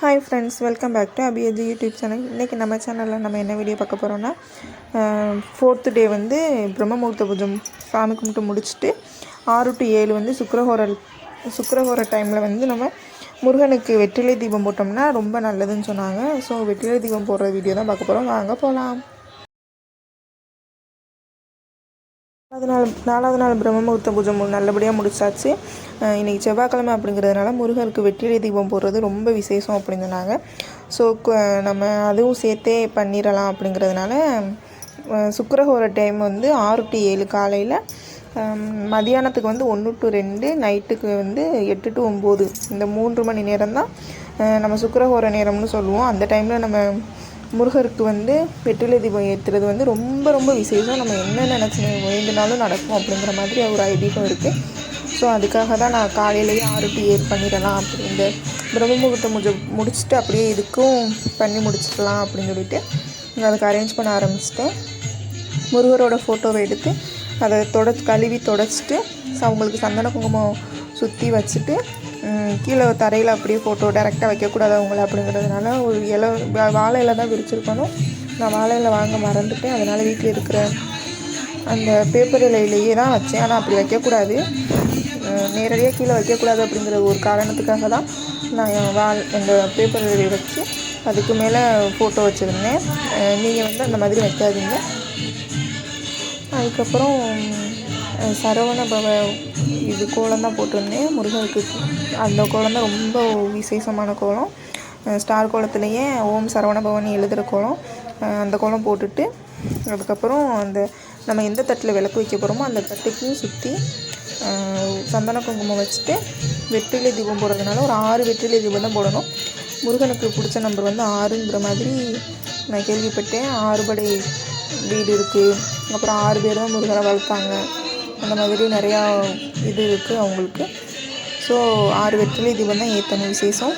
Hi friends welcome back to அபியஜி YouTube channel இன்றைக்கி நம்ம சேனலில் நம்ம என்ன வீடியோ பார்க்க போகிறோன்னா ஃபோர்த்து டே வந்து பிரம்மமுகூர்த்த பூஜை சாமி கும்பிட்டு முடிச்சுட்டு ஆறு டு ஏழு வந்து சுக்கரஹோரல் சுக்கரஹோர டைமில் வந்து நம்ம முருகனுக்கு வெற்றிலை தீபம் போட்டோம்னா ரொம்ப நல்லதுன்னு சொன்னாங்க. ஸோ வெற்றிலை தீபம் போடுற வீடியோ தான் பார்க்க போகிறோம் வாங்க போகலாம் நாலாவது நாள் நாலாவது நாள் பிரம்ம முகூர்த்த பூஜை நல்லபடியாக முடிச்சாச்சு. இன்றைக்கி செவ்வாய்க்கிழமை அப்படிங்கிறதுனால முருகருக்கு வெற்றிலை தீபம் போடுறது ரொம்ப விசேஷம் அப்படின்னு சொன்னாங்க ஸோ நம்ம அதுவும் சேர்த்தே பண்ணிடலாம் அப்படிங்கிறதுனால சுக்கரஹோர டைம் வந்து ஆறு டு ஏழு காலையில் மதியானத்துக்கு வந்து ஒன்று டு ரெண்டு நைட்டுக்கு வந்து எட்டு டு ஒம்பது இந்த மூன்று மணி நேரம் தான் நம்ம சுக்கரஹோர நேரம்னு சொல்லுவோம். அந்த டைமில் நம்ம முருகருக்கு வந்து வெற்றிலை தீபம் ஏற்றுறது வந்து ரொம்ப ரொம்ப விசேஷம். நம்ம என்ன நினச்சி வேண்டுனாலும் நடக்கும் அப்படிங்கிற மாதிரி ஒரு ஐதீகம் இருக்குது ஸோ அதுக்காக தான் நான் காலையிலேயே ஆறு டு ஏட் பண்ணிடலாம் அப்படின்ற பிரம்ம முகூர்த்தம் முடி முடிச்சுட்டு அப்படியே இதுக்கும் பண்ணி முடிச்சிடலாம் அப்படின்னு சொல்லிட்டு அதுக்கு அரேஞ்ச் பண்ண ஆரம்பிச்சிட்டேன். முருகரோட ஃபோட்டோவை எடுத்து அதை தொட கழுவி தொடச்சிட்டு அவங்களுக்கு சந்தன குங்குமம் சுற்றி வச்சுட்டு கீழே தரையில் அப்படியே ஃபோட்டோ டேரெக்டாக வைக்கக்கூடாது அவங்கள அப்படிங்கிறதுனால ஒரு இலை வாழை இலை தான் விரிச்சிருக்கணும். நான் வாழை இலை வாங்க மறந்துட்டேன். அதனால் வீட்டில் இருக்கிற அந்த பேப்பர் இலையிலேயே தான் வச்சேன். ஆனால் அப்படி வைக்கக்கூடாது. நேரடியாக கீழே வைக்கக்கூடாது அப்படிங்கிற ஒரு காரணத்துக்காக தான் நான் என் வால் அந்த பேப்பர் இலையை வச்சு அதுக்கு மேலே ஃபோட்டோ வச்சுருந்தேன். நீங்கள் வந்து அந்த மாதிரி வைக்காதீங்க. அதுக்கப்புறம் சரவண பவ இது கோலம் தான் போட்டிருந்தேன். முருகனுக்கு அந்த கோலம் தான் ரொம்ப விசேஷமான கோலம். ஸ்டார் கோலத்துலேயே ஓம் சரவண பவன் எழுதுகிற கோலம். அந்த கோலம் போட்டுட்டு அதுக்கப்புறம் அந்த நம்ம எந்த தட்டில் விளக்கு வைக்க போகிறோமோ அந்த தட்டுக்கும் சுற்றி சந்தன குங்குமம் வச்சுட்டு வெற்றிலை தீபம் போடுறதுனால ஒரு ஆறு வெற்றிலை தீபம் தான் போடணும். முருகனுக்கு பிடிச்ச நம்பர் வந்து ஆறுங்கிற மாதிரி நான் கேள்விப்பட்டேன். ஆறுபடை வீடு இருக்குது அப்புறம் ஆறு பேர் தான் முருகனை வளர்த்தாங்க. அந்த மாதிரி நிறையா இது இருக்குது அவங்களுக்கு. ஸோ ஆறு வெற்றிலை தீபம் தான் ஏற்றணும் விசேஷம்.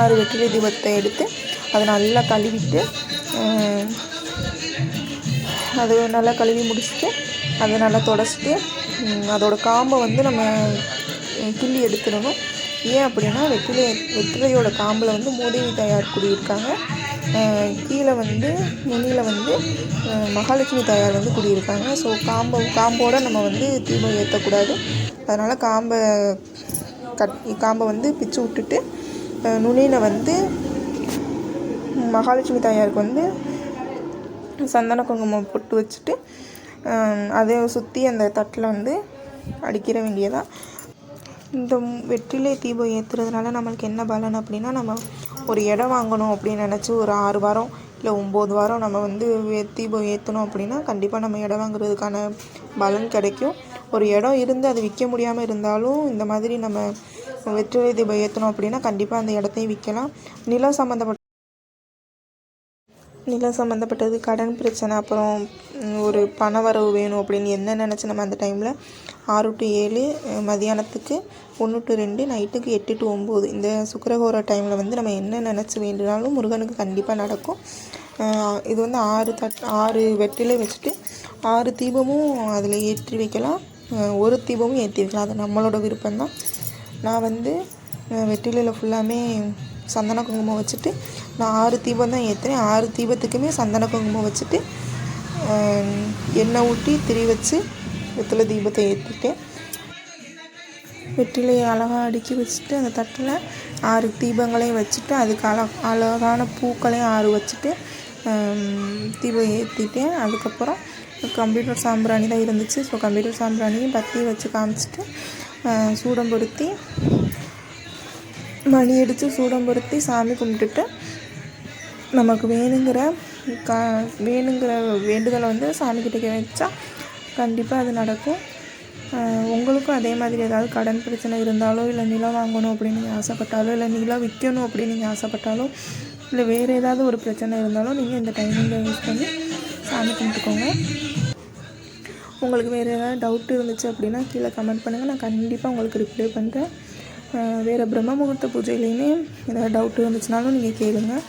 ஆறு வெற்றிலை தீபத்தை எடுத்து அதை நல்லா கழுவிட்டு அது நல்லா கழுவி முடிச்சுட்டு அதை நல்லா தொடச்சிட்டு அதோடய காம்பை வந்து நம்ம கிள்ளி எடுத்துடணும். ஏன் அப்படின்னா வெற்றிலை வெற்றிலையோட காம்பில் வந்து மோதேவி தயார் குடியிருக்காங்க. கீழே வந்து நுனியில் வந்து மகாலட்சுமி தாயார் வந்து குடியிருக்காங்க. ஸோ காம்பை காம்போடு நம்ம வந்து தீபம் ஏற்றக்கூடாது அதனால் காம்பை கட் காம்பை வந்து பிச்சு விட்டுட்டு நுனியில் வந்து மகாலட்சுமி தாயாருக்கு வந்து சந்தன குங்குமம் பொட்டு வச்சுட்டு அதை சுற்றி அந்த தட்டில் வந்து அடிக்கிற வேண்டியதான் இந்த வெற்றிலை தீபம் ஏற்றுறதுனால நம்மளுக்கு என்ன பலன் அப்படின்னா நம்ம ஒரு இடம் வாங்கணும் அப்படின்னு நினச்சி ஒரு ஆறு வாரம் இல்லை ஒம்பது வாரம் நம்ம வந்து தீபம் ஏற்றணும் அப்படின்னா கண்டிப்பாக நம்ம இடம் வாங்குறதுக்கான பலன் கிடைக்கும். ஒரு இடம் இருந்து அது விற்க முடியாமல் இருந்தாலும் இந்த மாதிரி நம்ம வெற்றிலை தீபம் ஏற்றணும் அப்படின்னா கண்டிப்பாக அந்த இடத்தையும் விற்கலாம் நிலம் சம்மந்தப்பட்ட நிலம் சம்மந்தப்பட்டது கடன் பிரச்சனை அப்புறம் ஒரு பண வரவு வேணும் அப்படின்னு என்ன நினச்சி நம்ம அந்த டைமில் ஆறு டு ஏழு மதியானத்துக்கு ஒன்று டு ரெண்டு நைட்டுக்கு எட்டு டு ஒம்பது. இந்த சுக்கரகோர டைமில் வந்து நம்ம என்ன நினச்சி வேண்டினாலும் முருகனுக்கு கண்டிப்பாக நடக்கும். இது வந்து ஆறு தட் ஆறு வெட்டிலே வச்சுட்டு ஆறு தீபமும் அதில் ஏற்றி வைக்கலாம். ஒரு தீபமும் ஏற்றி வைக்கலாம். அது நம்மளோட விருப்பம்தான். நான் வந்து வெற்றிலையில் ஃபுல்லாமே சந்தன குங்குமம் வச்சுட்டு நான் ஆறு தீபம் தான் ஏற்றுனேன் ஆறு தீபத்துக்குமே சந்தன குங்குமம் வச்சுட்டு எண்ணெய் ஊட்டி திரி வச்சு வெற்றிலை தீபத்தை ஏற்றிட்டேன் வெற்றிலையை அழகாக அடுக்கி வச்சுட்டு அந்த தட்டில் ஆறு தீபங்களையும் வச்சுட்டு அதுக்கு அழ அழகான பூக்களையும் ஆறு வச்சுட்டு தீபம் ஏற்றிட்டேன் அதுக்கப்புறம் கம்ப்யூட்டர் சாம்பிராணி தான் இருந்துச்சு. ஸோ கம்ப்யூட்டர் சாம்பிராணியும் பற்றி வச்சு காமிச்சிட்டு சூடம் பொருத்தி மணி அடித்து சூடம் பொருத்தி சாமி கும்பிட்டுட்டு நமக்கு வேணுங்கிற கா வேணுங்கிற வேண்டுதலை வந்து சாமிக்கிட்ட வச்சா கண்டிப்பாக அது நடக்கும். உங்களுக்கும் அதே மாதிரி ஏதாவது கடன் பிரச்சனை இருந்தாலோ இல்லை நிலம் வாங்கணும் அப்படின்னு நீங்கள் ஆசைப்பட்டாலோ இல்லை நிலம் விற்கணும் அப்படின்னு நீங்கள் ஆசைப்பட்டாலோ இல்லை வேறு ஏதாவது ஒரு பிரச்சனை இருந்தாலும் நீங்கள் இந்த டைமிங்கை யூஸ் பண்ணி சாமி கும்பிட்டுக்கோங்க. உங்களுக்கு வேறு ஏதாவது டவுட் இருந்துச்சு அப்படின்னா கீழே கமெண்ட் பண்ணுங்கள் நான் கண்டிப்பாக உங்களுக்கு ரிப்ளை பண்ணுறேன் வேறு பிரம்ம முகூர்த்த பூஜையிலையுமே ஏதாவது டவுட் இருந்துச்சுனாலும் நீங்கள் கேளுங்கள்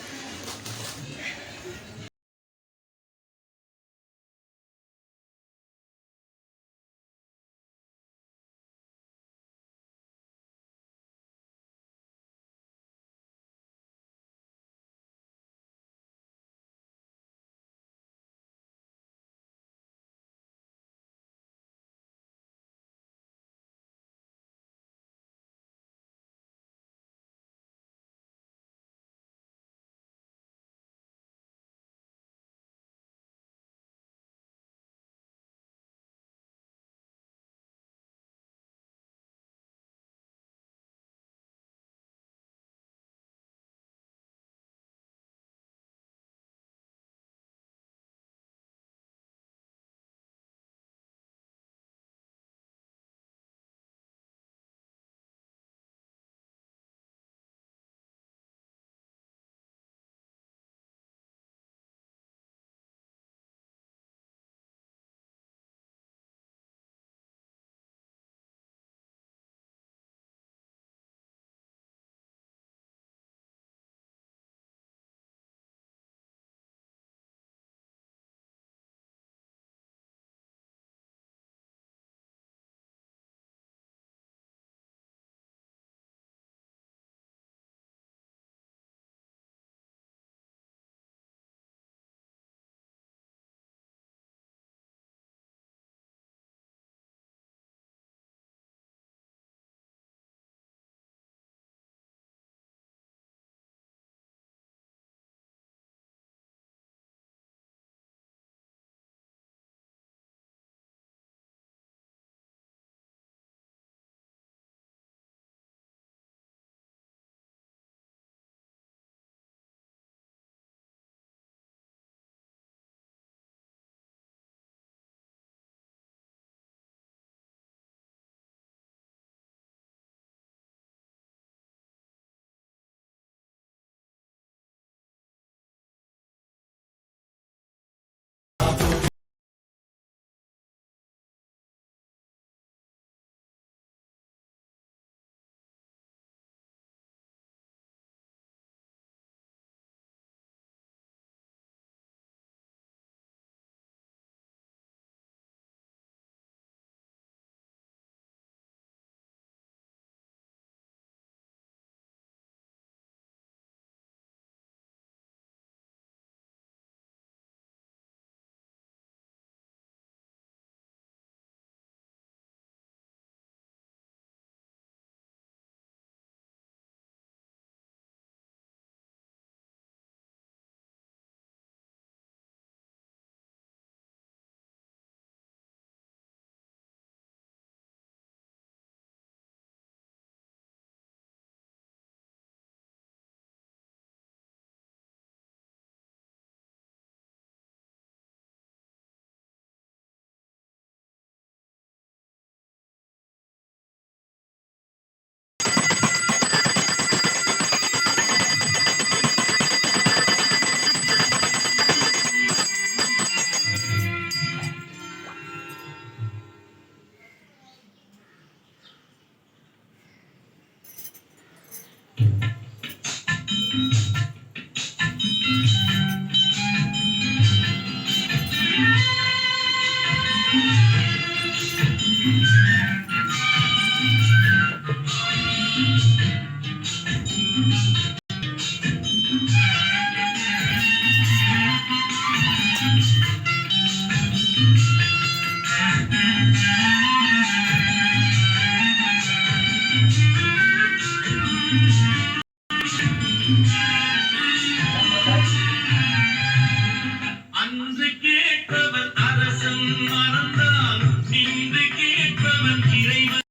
அன்று கேட்பவன் அரசன் மறந்தான். இன்று கேட்பவன் இறைவன்.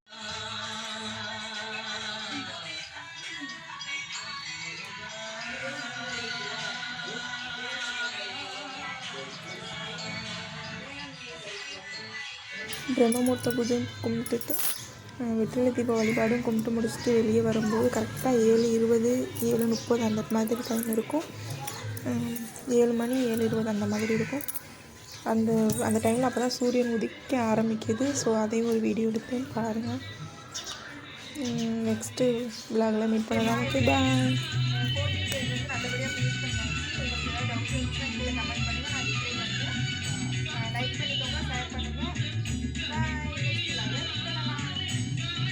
பூஜை கும்பிட்டுட்டு வெற்றிலை தீப வழிபாடும் கும்பிட்டு முடிச்சுட்டு வெளியே வரும்போது கரெக்டாக ஏழு இருபது ஏழு முப்பது அந்த மாதிரி டைம் இருக்கும். ஏழு மணி ஏழு இருபது அந்த மாதிரி இருக்கும். அந்த அந்த டைமில் அப்போ தான் சூரியன் உதிக்க ஆரம்பிக்குது. ஸோ அதையும் ஒரு வீடியோ எடுப்பேன். பாருங்கள் நெக்ஸ்ட்டு விலாகில் மீட் பண்ணலாம். Okay bye